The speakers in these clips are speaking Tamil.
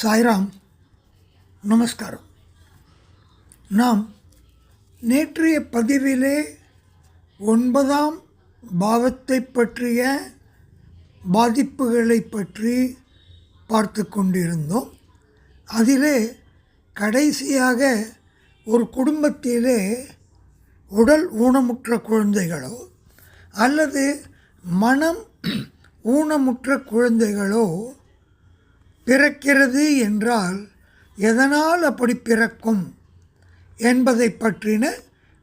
சாய்ராம் நமஸ்காரம். நாம் நேற்றைய பதிவிலே ஒன்பதாம் பாவத்தை பற்றிய பாதிப்புகளை பற்றி பார்த்து கொண்டிருந்தோம். அதிலே கடைசியாக ஒரு குடும்பத்திலே உடல் ஊனமுற்ற குழந்தைகளோ அல்லது மனம் ஊனமுற்ற குழந்தைகளோ பிறக்கிறது என்றால் எதனால் அப்படி பிறக்கும் என்பதை பற்றின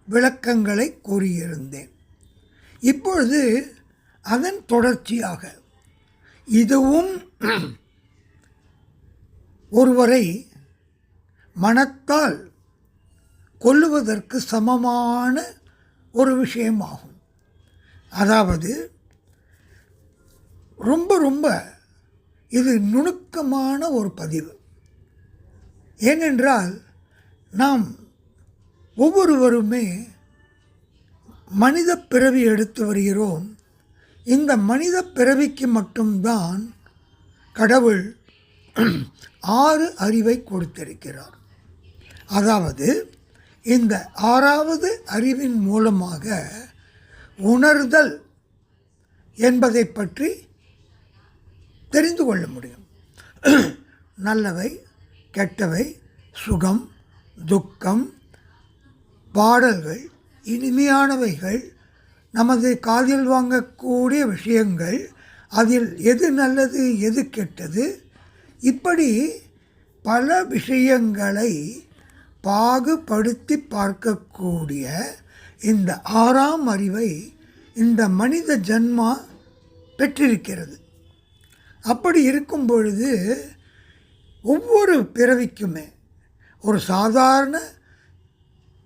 விளக்கங்களை கூறியிருந்தேன். இப்பொழுது அதன் தொடர்ச்சியாக இதுவும் ஒருவரை மனத்தால் கொல்லுவதற்கு சமமான ஒரு விஷயமாகும். அதாவது ரொம்ப ரொம்ப இது நுணுக்கமான ஒரு பதிவு. ஏனென்றால் நாம் ஒவ்வொருவருமே மனித பிறவி எடுத்து வருகிறோம். இந்த மனித பிறவிக்கு மட்டும்தான் கடவுள் ஆறு அறிவை கொடுத்திருக்கிறார். அதாவது இந்த ஆறாவது அறிவின் மூலமாக உணர்தல் என்பதை பற்றி தெரிந்து கொள்ள முடியும். நல்லவை கெட்டவை சுகம் துக்கம் பாடல்கள் இனிமையானவைகள் நமது காதில் வாங்கக்கூடிய விஷயங்கள் அதில் எது நல்லது எது கெட்டது இப்படி பல விஷயங்களை பாகுபடுத்தி பார்க்கக்கூடிய இந்த ஆறாம் அறிவை இந்த மனித ஜன்மா பெற்றிருக்கிறது. அப்படி இருக்கும் பொழுது ஒவ்வொரு பிறவிக்குமே ஒரு சாதாரண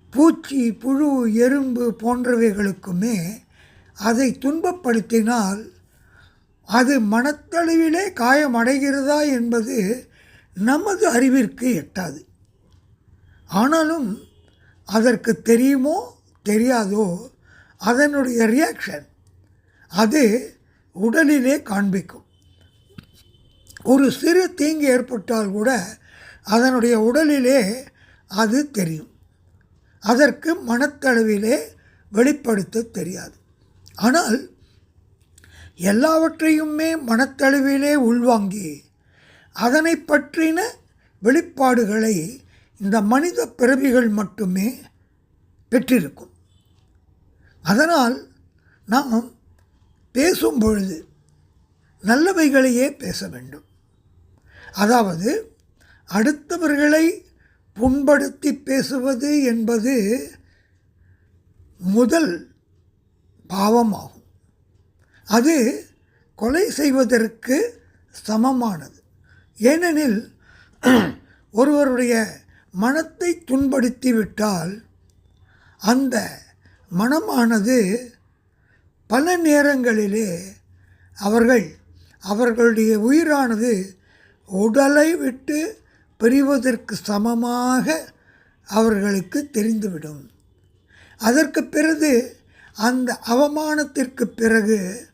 பூச்சி புழு எறும்பு போன்றவைகளுக்குமே அதை துன்பப்படுத்தினால் அது மனத்தளவிலே காயமடைகிறதா என்பது நமது அறிவிற்கு எட்டாது. ஆனாலும் அதற்கு தெரியுமோ தெரியாதோ அதனுடைய ரியாக்ஷன் அது உடலிலே காண்பிக்கும். ஒரு சிறு தீங்கு ஏற்பட்டால் கூட அதனுடைய உடலிலே அது தெரியும். அதற்கு மனத்தளவிலே வெளிப்படுத்த தெரியாது. ஆனால் எல்லாவற்றையுமே மனத்தளவிலே உள்வாங்கி அதனை பற்றின வெளிப்பாடுகளை இந்த மனித பிறவிகள் மட்டுமே பெற்றிருக்கும். அதனால் நாம் பேசும் பொழுது நல்லவைகளையே பேச வேண்டும். அதாவது அடுத்தவர்களை புண்படுத்தி பேசுவது என்பது முதல் பாவமாகும். அது கொலை செய்வதற்கு சமமானது. ஏனெனில் ஒருவருடைய மனத்தை துன்படுத்தி விட்டால் அந்த மனமானது பல நேரங்களிலே அவர்கள் அவர்களுடைய உயிரானது உடலை விட்டு பிரிவதற்கு சமமாக அவர்களுக்கு தெரிந்துவிடும். அதற்கு பிறகு அந்த அவமானத்திற்கு பிறகு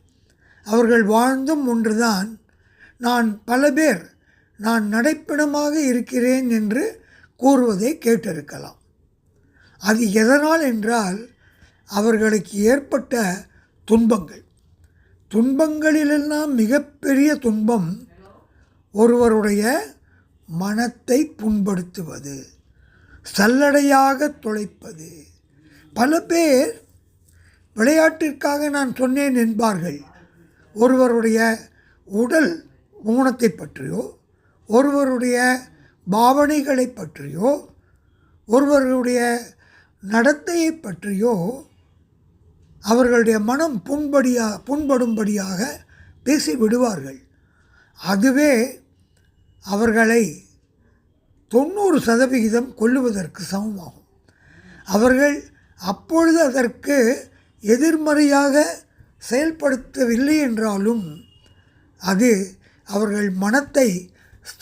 அவர்கள் வாழ்ந்தும் ஒன்றுதான். நான் பல பேர் நான் நடைப்பிடமாக இருக்கிறேன் என்று கூறுவதை கேட்டிருக்கலாம். அது எதனால் என்றால் அவர்களுக்கு ஏற்பட்ட துன்பங்கள். துன்பங்களிலெல்லாம் மிகப்பெரிய துன்பம் ஒருவருடைய மனத்தை புண்படுத்துவது சல்லடையாக தொலைப்பது. பல பேர் விளையாட்டிற்காக நான் சொன்னேன் என்பார்கள். ஒருவருடைய உடல் ஊனத்தை பற்றியோ ஒருவருடைய பாவனைகளை பற்றியோ ஒருவருடைய நடத்தையை பற்றியோ அவர்களுடைய மனம் புண்படியா புண்படும்படியாக பேசி விடுவார்கள் அதுவே அவர்களை தொண்ணூறு சதவிகிதம் கொல்லுவதற்கு சமமாகும். அவர்கள் அப்பொழுது அதற்கு எதிர்மறையாக செயல்படுத்தவில்லை என்றாலும் அது அவர்கள் மனத்தை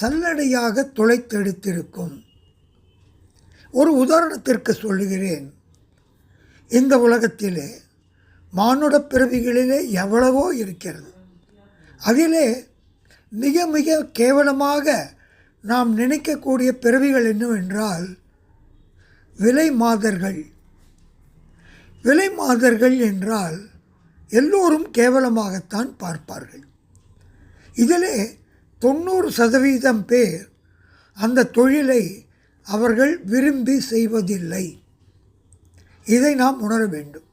சல்லடையாக துளைத்தெடுத்திருக்கும் ஒரு உதாரணத்திற்கு சொல்லுகிறேன். இந்த உலகத்திலே மானுட பிறவிகளிலே எவ்வளவோ இருக்கிறது. அதிலே மிக மிக கேவலமாக நாம் நினைக்கக்கூடிய பிறவிகள் என்னவென்றால் விலை மாதர்கள். விலை மாதர்கள் என்றால் எல்லோரும் கேவலமாகத்தான் பார்ப்பார்கள். இதிலே தொண்ணூறு சதவீதம் பேர் அந்த தொழிலை அவர்கள் விரும்பி செய்வதில்லை. இதை நாம் உணர வேண்டும்.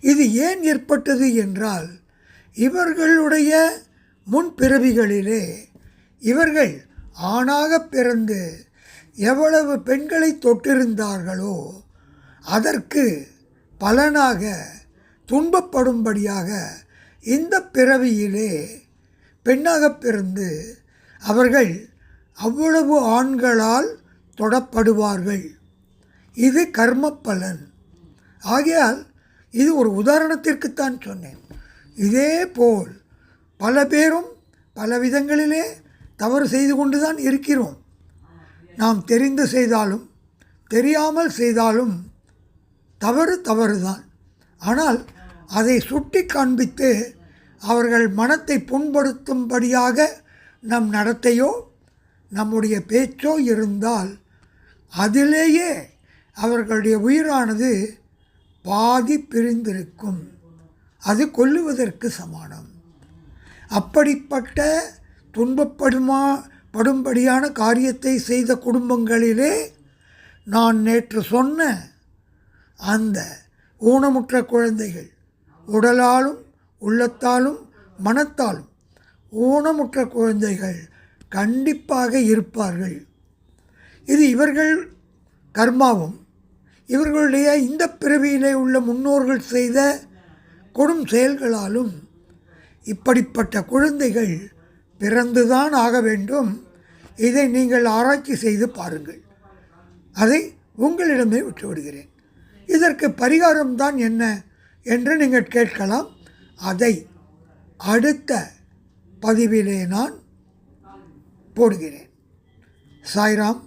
இது ஏன் ஏற்பட்டது என்றால் இவர்களுடைய முன்பிறவிகளிலே இவர்கள் ஆணாக பிறந்து எவ்வளவு பெண்களை தொட்டிருந்தார்களோ அதற்கு பலனாக துன்பப்படும்படியாக இந்த பிறவியிலே பெண்ணாக பிறந்து அவர்கள் அவ்வளவு ஆண்களால் தொடப்படுவார்கள். இது கர்ம பலன் ஆகையால் இது ஒரு உதாரணத்திற்குத்தான் சொன்னேன். இதே போல் பல பேரும் பல விதங்களிலே தவறு செய்து கொண்டு தான் இருக்கிறோம். நாம் தெரிந்து செய்தாலும் தெரியாமல் செய்தாலும் தவறு தவறு தான் ஆனால் அதை சுட்டி காண்பித்து அவர்கள் மனத்தை புண்படுத்தும்படியாக நம் நடத்தையோ நம்முடைய பேச்சோ இருந்தால் அதிலேயே அவர்களுடைய உயிரானது பாதி பிரிந்திருக்கும். அது கொல்லுவதற்கு சமானம். அப்படிப்பட்ட துன்பப்படுமா படும்படியான காரியத்தை செய்த குடும்பங்களிலே நான் நேற்று சொன்ன அந்த ஊனமுற்ற குழந்தைகள் உடலாலும் உள்ளத்தாலும் மனத்தாலும் ஊனமுற்ற குழந்தைகள் கண்டிப்பாக இருப்பார்கள். இது இவர்கள் கர்மாவும் இவர்களுடைய இந்த பிறவியிலே உள்ள முன்னோர்கள் செய்த கொடும் செயல்களாலும் இப்படிப்பட்ட குழந்தைகள் பிறந்துதான் ஆக வேண்டும். இதை நீங்கள் ஆராய்ச்சி செய்து பாருங்கள். அதை உங்களிடமே விட்டுவிடுகிறேன். இதற்கு பரிகாரம்தான் என்ன என்று நீங்கள் கேட்கலாம். அதை அடுத்த பதிவிலே நான் போடுகிறேன். சாய்ராம்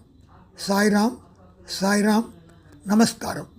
சாய்ராம் சாய்ராம். நமஸ்காரம்.